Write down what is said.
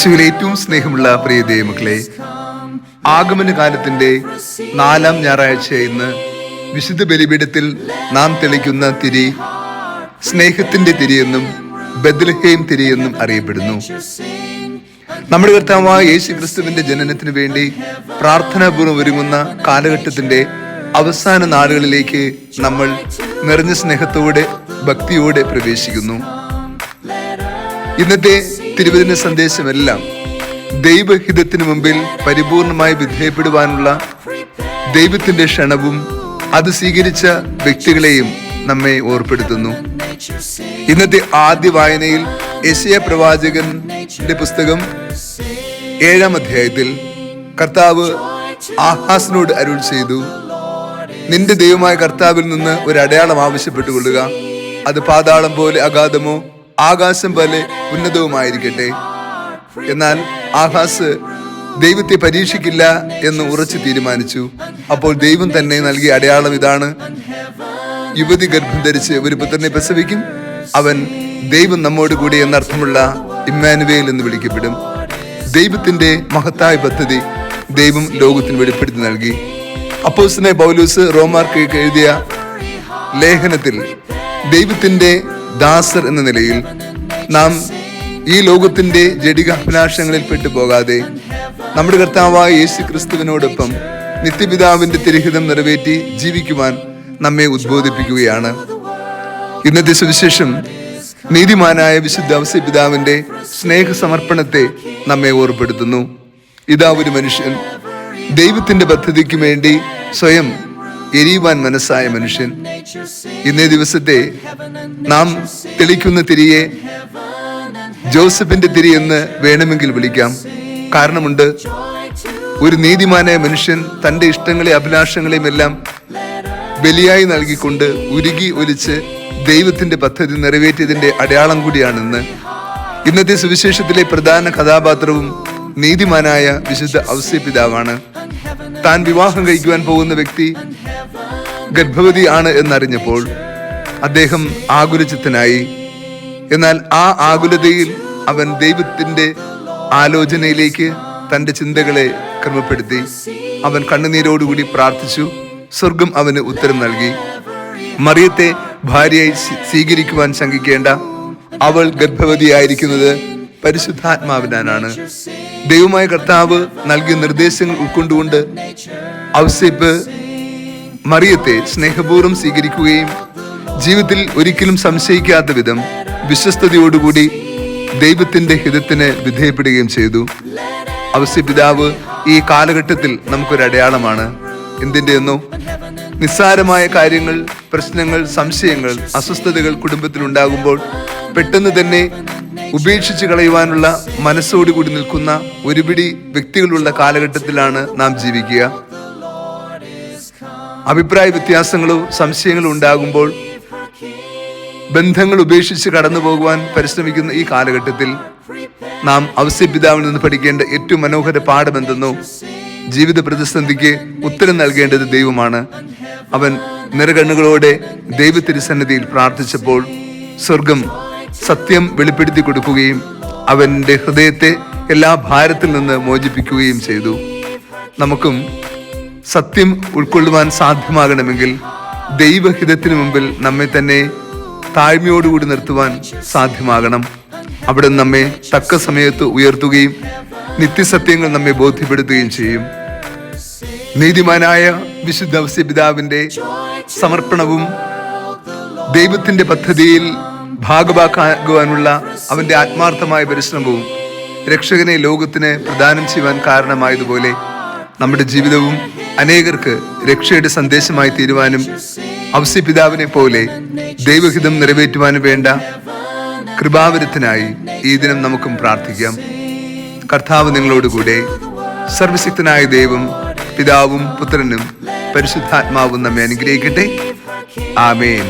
യേശുവിൽ ഏറ്റവും സ്നേഹമുള്ള പ്രിയ ദൈവമക്കളെ ആഗമന കാലത്തിന്റെ നാലാം ഞായറാഴ്ച ഇന്ന് വിശുദ്ധ ബലിപീഠത്തിൽ നാം തെളിക്കുന്ന തിരി സ്നേഹത്തിന്റെ തിരിയെന്നും ബദൽഹേം തിരിയെന്നും അറിയപ്പെടുന്നു. നമ്മുടെ കർത്താവായ യേശു ക്രിസ്തുവിന്റെ ജനനത്തിന് വേണ്ടി പ്രാർത്ഥനാപൂർവം ഒരുങ്ങുന്ന കാലഘട്ടത്തിന്റെ അവസാന നാളുകളിലേക്ക് നമ്മൾ നിറഞ്ഞ സ്നേഹത്തോടെ ഭക്തിയോടെ പ്രവേശിക്കുന്നു. ഇന്നത്തെ തിരുവചന സന്ദേശമെല്ലാം ദൈവഹിതത്തിനു മുമ്പിൽ പരിപൂർണമായി വിധേയപ്പെടുവാനുള്ള ദൈവത്തിന്റെ ക്ഷണവും അത് സ്വീകരിച്ച വ്യക്തികളെയും നമ്മെ ഓർപ്പെടുത്തുന്നു. ഇന്നത്തെ ആദ്യ വായനയിൽ യശയ പ്രവാചകന്റെ പുസ്തകം ഏഴാം അധ്യായത്തിൽ കർത്താവ് ആഹാസിനോട് അരുൾ ചെയ്തു നിന്റെ ദൈവമായ കർത്താവിൽ നിന്ന് ഒരു അടയാളം ആവശ്യപ്പെട്ടുകൊള്ളുക. അത് പാതാളം പോലെ അഗാധമോ ആകാശം പോലെ ഉന്നതവുമായിരിക്കട്ടെ. എന്നാൽ ആഹാസ് ദൈവത്തെ പരീക്ഷിക്കില്ല എന്ന് ഉറച്ചു തീരുമാനിച്ചു. അപ്പോൾ ദൈവം തന്നെ നൽകിയ അടയാളം ഇതാണ്. യുവതി ഗർഭം ധരിച്ച് ഒരു പുത്രനെ പ്രസവിക്കും. അവൻ ദൈവം നമ്മോട് കൂടി എന്നർത്ഥമുള്ള ഇമ്മാനുവേൽ എന്ന് വിളിക്കപ്പെടും. ദൈവത്തിന്റെ മഹത്തായ പദ്ധതി ദൈവം ലോകത്തിന് വെളിപ്പെടുത്തി നൽകി. അപ്പോസിനെ പൗലൂസ് റോമാർക്ക് എഴുതിയ ലേഖനത്തിൽ ദൈവത്തിന്റെ ദാസർ എന്ന നിലയിൽ നാം ഈ ലോകത്തിന്റെ ലോകത്തിന്റെ ജഡികാഭിലാഷങ്ങളിൽ പെട്ടുപോകാതെ നമ്മുടെ കർത്താവായ യേശു ക്രിസ്തുവിനോടൊപ്പം നിത്യപിതാവിന്റെ തിരഹിതം നിറവേറ്റി ജീവിക്കുവാൻ നമ്മെ ഉദ്ബോധിപ്പിക്കുകയാണ്. ഇന്നത്തെ സുവിശേഷം നീതിമാനായ വിശുദ്ധ അവസ്യ പിതാവിന്റെ സ്നേഹസമർപ്പണത്തെ നമ്മെ ഓർപ്പെടുത്തുന്നു ഇതാ ഒരു മനുഷ്യൻ ദൈവത്തിന്റെ പദ്ധതിക്ക് വേണ്ടി സ്വയം എരിയുവാൻ മനസ്സായ മനുഷ്യൻ. ഇന്നേ ദിവസത്തെ നാം തെളിക്കുന്ന തിരിയെ ജോസഫിന്റെ തിരി എന്ന് വേണമെങ്കിൽ വിളിക്കാം. കാരണമുണ്ട് ഒരു നീതിമാനായ മനുഷ്യൻ തന്റെ ഇഷ്ടങ്ങളെ അഭിലാഷങ്ങളെയും എല്ലാം ബലിയായി നൽകിക്കൊണ്ട് ഉരുകി ഒലിച്ച് ദൈവത്തിന്റെ പദ്ധതി നിറവേറ്റിയതിന്റെ അടയാളം കൂടിയാണെന്ന് ഇന്നത്തെ സുവിശേഷത്തിലെ പ്രധാന കഥാപാത്രവും നീതിമാനായ വിശുദ്ധ ഔസ്യ പിതാവാണ്. താൻ വിവാഹം കഴിക്കുവാൻ പോകുന്ന വ്യക്തി ഗർഭവതി ആണ് എന്നറിഞ്ഞപ്പോൾ അദ്ദേഹം ആകുലചിത്തനായി. എന്നാൽ ആ ആകുലതയിൽ അവൻ ദൈവത്തിന്റെ ആലോചനയിലേക്ക് തന്റെ ചിന്തകളെ ക്രമപ്പെടുത്തി. അവൻ കണ്ണുനീരോടുകൂടി പ്രാർത്ഥിച്ചു. സ്വർഗം അവന് ഉത്തരം നൽകി. മറിയത്തെ ഭാര്യയായി സ്വീ- സ്വീകരിക്കുവാൻ ശങ്കിക്കേണ്ട അവൾ ഗർഭവതിയായിരിക്കുന്നത് പരിശുദ്ധാത്മാവിനാണ്. ദൈവമായ കർത്താവ് നൽകിയ നിർദ്ദേശങ്ങൾ ഉൾക്കൊണ്ടുകൊണ്ട് ഔസേപ്പ് മറിയത്തെ സ്നേഹപൂർവം സ്വീകരിക്കുകയും ജീവിതത്തിൽ ഒരിക്കലും സംശയിക്കാത്ത വിധം വിശ്വസ്തയോടുകൂടി ദൈവത്തിന്റെ ഹിതത്തിന് വിധേയപ്പെടുകയും ചെയ്തു. അവശ്യ പിതാവ് ഈ കാലഘട്ടത്തിൽ നമുക്കൊരു അടയാളമാണ്. എന്തിന്റെ എന്നോ നിസ്സാരമായ കാര്യങ്ങൾ പ്രശ്നങ്ങൾ സംശയങ്ങൾ അസ്വസ്ഥതകൾ കുടുംബത്തിൽ ഉണ്ടാകുമ്പോൾ പെട്ടെന്ന് തന്നെ ഉപേക്ഷിച്ച് കളയുവാനുള്ള മനസ്സോടുകൂടി നിൽക്കുന്ന ഒരുപിടി വ്യക്തികളുള്ള കാലഘട്ടത്തിലാണ് നാം ജീവിക്കുക. അഭിപ്രായ വ്യത്യാസങ്ങളോ സംശയങ്ങളോ ഉണ്ടാകുമ്പോൾ ബന്ധങ്ങൾ ഉപേക്ഷിച്ച് കടന്നു പോകുവാൻ പരിശ്രമിക്കുന്ന ഈ കാലഘട്ടത്തിൽ നാം അവസ്യപിതാവിൽ നിന്ന് പഠിക്കേണ്ട ഏറ്റവും മനോഹര പാഠമെന്തെന്നോ ജീവിത പ്രതിസന്ധിക്ക് ഉത്തരം നൽകേണ്ടത് ദൈവമാണ്. അവൻ നിറകണ്ണുകളോടെ ദൈവത്തിരുസന്നിധിയിൽ പ്രാർത്ഥിച്ചപ്പോൾ സ്വർഗം സത്യം വെളിപ്പെടുത്തി കൊടുക്കുകയും അവന്റെ ഹൃദയത്തെ എല്ലാ ഭാരത്തിൽ നിന്ന് മോചിപ്പിക്കുകയും ചെയ്തു. നമുക്കും സത്യം ഉൾക്കൊള്ളുവാൻ സാധ്യമാകണമെങ്കിൽ ദൈവഹിതത്തിനു മുമ്പിൽ നമ്മെ തന്നെ താഴ്മയോടുകൂടി നിർത്തുവാൻ സാധ്യമാകണം. അവിടെ നമ്മെ തക്ക സമയത്ത് ഉയർത്തുകയും നിത്യസത്യങ്ങൾ നമ്മെ ബോധ്യപ്പെടുത്തുകയും ചെയ്യും. നീതിമാനായ വിശുദ്ധ പിതാവിന്റെ സമർപ്പണവും ദൈവത്തിന്റെ പദ്ധതിയിൽ ഭാഗമാക്കുവാനുള്ള അവന്റെ ആത്മാർത്ഥമായ പരിശ്രമവും രക്ഷകനെ ലോകത്തിന് പ്രദാനം ചെയ്യുവാൻ കാരണമായതുപോലെ നമ്മുടെ ജീവിതവും അനേകർക്ക് രക്ഷയുടെ സന്ദേശമായി തീരുവാനും അവസ്യ പിതാവിനെ പോലെ ദൈവഹിതം നിറവേറ്റുവാനും വേണ്ട കൃപാവരത്തിനായി ഈ ദിനം നമുക്കും പ്രാർത്ഥിക്കാം. കർത്താവ് നിങ്ങളോടുകൂടെ സർവശക്തനായ ദൈവം പിതാവും പുത്രനും പരിശുദ്ധാത്മാവും നമ്മെ അനുഗ്രഹിക്കട്ടെ. ആമേൻ.